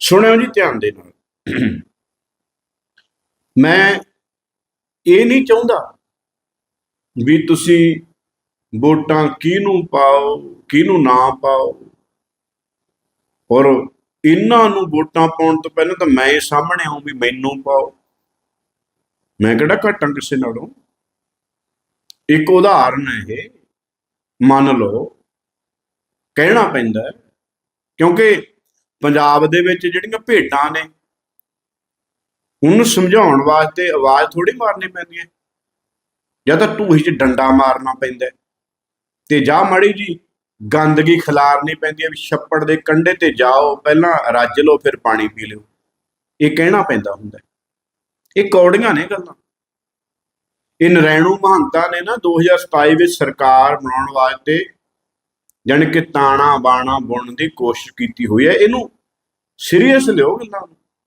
ਸੁਣਿਓ ਜੀ ਧਿਆਨ ਦੇ ਨਾਲ। ਮੈਂ ਇਹ ਨਹੀਂ ਚਾਹੁੰਦਾ ਵੀ ਤੁਸੀਂ ਵੋਟਾਂ ਕਿਹਨੂੰ ਪਾਓ, ਕਿਹਨੂੰ ਨਾ ਪਾਓ। ਔਰ ਇਹਨਾਂ ਨੂੰ ਵੋਟਾਂ ਪਾਉਣ ਤੋਂ ਪਹਿਲਾਂ ਤਾਂ ਮੈਂ ਇਹ ਸਾਹਮਣੇ ਆਉਂ ਵੀ ਮੈਨੂੰ ਪਾਓ। ਮੈਂ ਕਿਹੜਾ ਘਟਾਂ ਕਿਸੇ ਨਾਲੋਂ? ਇੱਕ ਉਦਾਹਰਨ ਹੈ ਇਹ, ਮੰਨ ਲਓ, ਕਹਿਣਾ ਪੈਂਦਾ ਕਿਉਂਕਿ ਪੰਜਾਬ ਦੇ ਵਿੱਚ ਜਿਹੜੀਆਂ ਭੇਡਾਂ ਨੇ, ਉਹਨੂੰ ਸਮਝਾਉਣ ਵਾਸਤੇ ਆਵਾਜ਼ ਥੋੜੀ ਮਾਰਨੀ ਪੈਂਦੀ ਹੈ। ਜਾਂ ਤਾਂ ਟੂਹੀ 'ਚ ਡੰਡਾ ਮਾਰਨਾ ਪੈਂਦਾ ਤੇ ਜਾ ਮੜੀ ਜੀ ਗੰਦਗੀ ਖਿਲਾਰਨੀ ਪੈਂਦੀ ਹੈ ਵੀ ਛੱਪੜ ਦੇ ਕੰਢੇ ਤੇ ਜਾਓ, ਪਹਿਲਾਂ ਰੱਜ ਲਓ, ਫਿਰ ਪਾਣੀ ਪੀ ਲਿਓ। ਇਹ ਕਹਿਣਾ ਪੈਂਦਾ ਹੁੰਦਾ ਇਹ ਕੌੜੀਆਂ ਨੇ ਗੱਲਾਂ। ਇਹ ਨਰੈਣੂ ਮਹੰਤਾ ਨੇ ਨਾ 2027 ਵਿੱਚ ਸਰਕਾਰ ਬਣਾਉਣ ਵਾਸਤੇ ਜਾਣੀ ਕਿ ਤਾਣਾ ਬਾਣਾ ਬੁਣਨ ਦੀ ਕੋਸ਼ਿਸ਼ ਕੀਤੀ ਹੋਈ ਹੈ। ਇਹਨੂੰ ਸੀਰੀਅਸ ਲਿਓ ਗੱਲਾਂ ਨੂੰ।